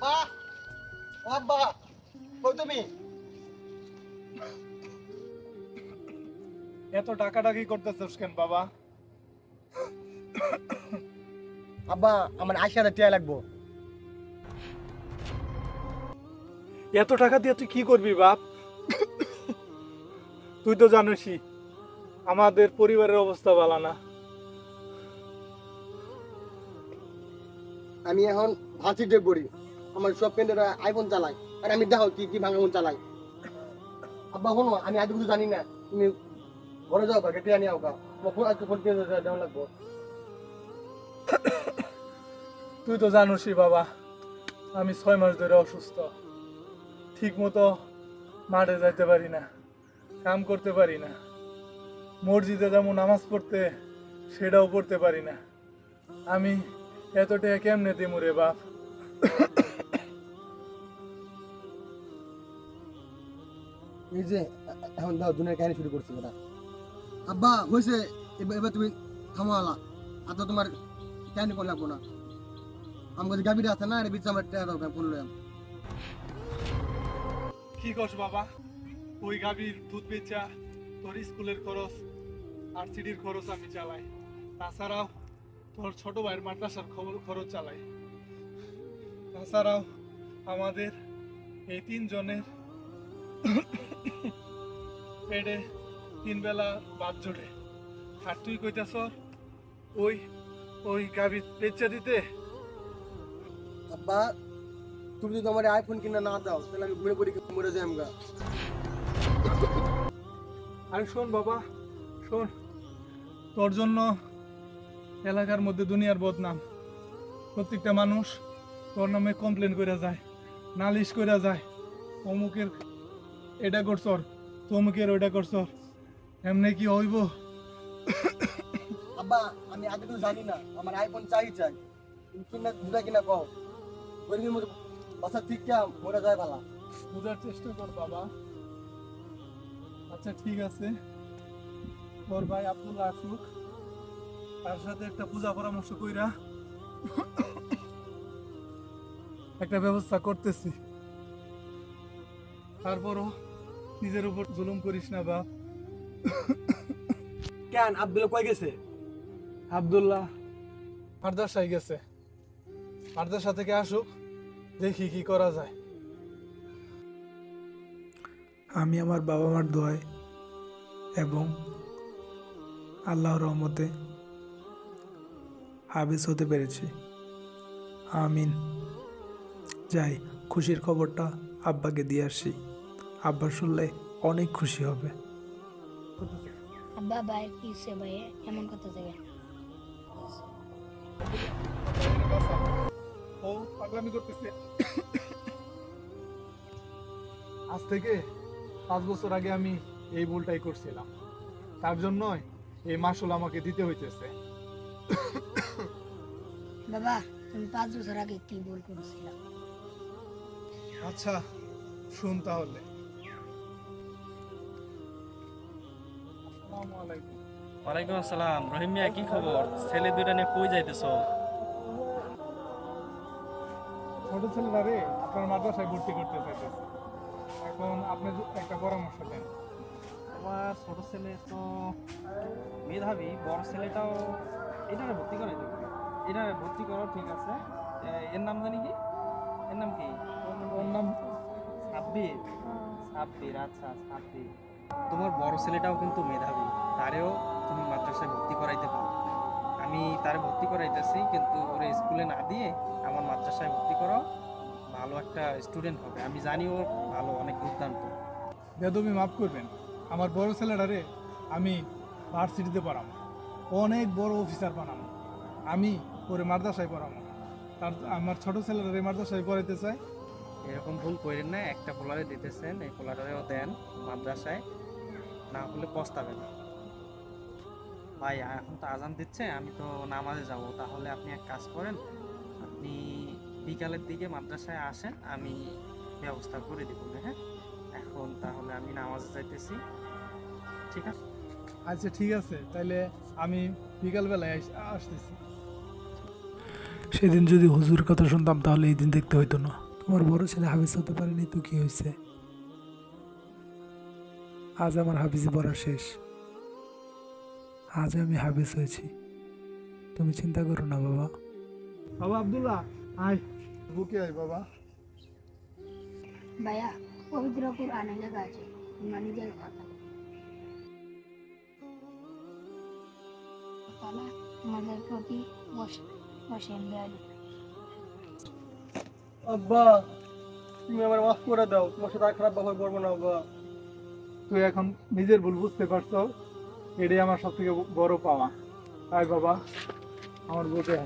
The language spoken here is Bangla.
আব্বা ও আব্বা কই তুমি। এত করতেছিস কেন বাবা? আব্বা আমার টাকা লাগবো। এত টাকা দিয়ে তুই কি করবি বাপ? তুই তো জানিসই আমাদের পরিবারের অবস্থা ভালো না। আমি এখন ভার্সিটি পড়ি আমার সব ফ্রেন্ডেরা আইফোন চালায়। আর আমি দেখো কি কি ভাঙা ফোন চালাই। আব্বা, শোনো, আমি আজ কিছু জানি না। তুমি ঘরে যাও গা কেটে নিয়ে আও গা। ফোন আজকে ফোন দেওয়া লাগবো। তুই তো জানোসই বাবা, আমি ছয় মাস ধরে অসুস্থ। ঠিক মতো মাঠে যাইতে পারি না, কাম করতে পারি না। মসজিদে যেমন নামাজ পড়তে, সেটাও পড়তে পারি না। আমি এতটা কেমনে দিমু রে বাপ? এই যে, এখন দাও, দুনিয়ার কাহিনী শুরু করছি বেটা। আব্বা হয়েছে এবার তুমি থামালা আর তো তোমার কাহিনী কোন লাগবো না। আমার কাছে গাবিটা আছে না, এর বিচ্ছে আমার দাও ফোন লইয়াম কি করছ বাবা? ওই গাভীর দুধ বেচা, তোর স্কুলের খরচ, আর সিডির খরচ আমি চালাই। তাছাড়াও, তোর ছোট ভাইয়ের মাদ্রাসার খরচ চালাই। তাছাড়াও, আমাদের এই তিনজনের পেটে তিন বেলা ভাত জোটে আর তুই কইতাছ ওই ওই গাভী বেচা দিতে? আব্বা তুমি যদি আমার আইফোন কিনে না দাও তাহলে আমি ঘুরে পড়ি মরে যাই আমরা। আর শোন বাবা শোন। তোর জন্য এলাকার মধ্যে দুনিয়ার বদনাম। প্রত্যেকটা মানুষ তোর নামে কমপ্লেন করে যায় নালিশ করে যায় অমুকের এটা করছর তমুকের ওইটা করছর এমনি কি হইব? আব্বা আমি আগে তো জানি না আমার আইফোন চাই চাই। কিনা দিবা কিনা কও? গরিবের মধ্যে বাসা ঠিক কে মরে যায় ভালা বোঝার চেষ্টা কর বাবা। আচ্ছা ঠিক আছে। তোর ভাই আব্দুল্লাহ আসুক। তার সাথে একটা পূজা পরামর্শ কইরা একটা ব্যবস্থা করতেছি। তারপরও নিজের উপর জুলুম করিস না বাপ। কেন? আব্দুল কই গেছে? আব্দুল্লাহ মাদ্রাসায় গেছে। মাদ্রাসা থেকে আসুক দেখি কি করা যায়। আমি আমার বাবা মার দোয়ায় এবং আল্লাহর রহমতে হাবিজ হতে পেরেছি। আমিন। যাই খুশির খবরটা আব্বাকে দিয়ে আসি। আব্বা শুনলে অনেক খুশি হবে। আব্বা ভাইয়ের কি সে ভাইয়ে এমন কথা থেকে ও পাগলামি করতেছে। আজ থেকে পাঁচ বছর আগে আমি এই ভুলটাই করছিলাম। তার জন্যই এই মাসুল আমাকে দিতে হইতেছে। বাবা তুমি পাঁচ বছর আগে কি ভুল করেছিলাম আচ্ছা শুন তাহলে। ওয়ালাইকুম আসসালাম। রহিম মিয়া কি খবর? ছেলে দুইটা নিয়ে কই যাইতেছ? ছোট ছেলেরা রে আপনার মাদ্রাসায় ভর্তি করতে চাইতেছে। এখন আপনি একটা পরামর্শ দেন। আমার ছোট ছেলে তো মেধাবী বড় ছেলেটাও এটারে ভর্তি করাই দেবে। এটারে ভর্তি করো ঠিক আছে। এর নাম জানি কি? এর নাম কি? ওর নাম সাব্বির। সাব্বির আচ্ছা সাব্বির। তোমার বড় ছেলেটাও কিন্তু মেধাবী, তারেও তুমি মাদ্রাসায় ভর্তি করাইতে পারো। আমি তারে ভর্তি করাইতেছি, কিন্তু ওরে স্কুলে না দিয়ে আমার মাদ্রাসায় ভর্তি করো ভালো একটা স্টুডেন্ট হবে। আমি জানি ও ভালো, অনেক দুর্দান্ত। বেদবি মাফ করবেন, আমার বড় ছেলেটারে আমি ভার্সিটিতে পড়াবো অনেক বড় অফিসার বানাবো আমি ওরে মাদ্রাসায় পড়াবো তার, আমার ছোট ছেলেটারে মাদ্রাসায় পড়াইতে চাই এরকম ভুল করেন না একটা পোলারে দিতেছেন এই পোলারেও দেন মাদ্রাসায় না হলে পস্তাবেন। ভাই এখন তো আজান দিচ্ছে আমি তো নামাজে যাব তাহলে আপনি এক কাজ করেন আপনি বিকালের দিকে মাদ্রাসায় আসেন আমি ব্যবস্থা করে দিব হ্যাঁ? এখন তাহলে আমি নামাজে যাইতেছি ঠিক আছে? আচ্ছা ঠিক আছে তাহলে আমি বিকালবেলায় আসতেছি। সেদিন যদি হুজুর কথা শুনতাম তাহলে এই দিন দেখতে হইতো না। আমার বড় ছেলে হাফিজ হতে পারেনি তো কি হয়েছে আজ আমার হাফিজি পড়া শেষ। আজ আমি হাফিজ হয়েছি তুমি চিন্তা করো না বাবা। বাবা আব্দুল্লাহ আয় বুকে আয় বাবা? ভাইয়া পবিত্র কোরআনে লেখা আছে তোমরা নিজের কথা। তালা তোমাদের প্রতি বস- বসেন দয়ালু আব্বা, তুমি আমার মাফ করে দাও। তোমার সাথে আর খারাপ ব্যবহার করব না, আব্বা। তুই এখন নিজের ভুল বুঝতে পারছ, এটাই আমার সব থেকে বড় পাওয়া। তাই বাবা, আমার বুকে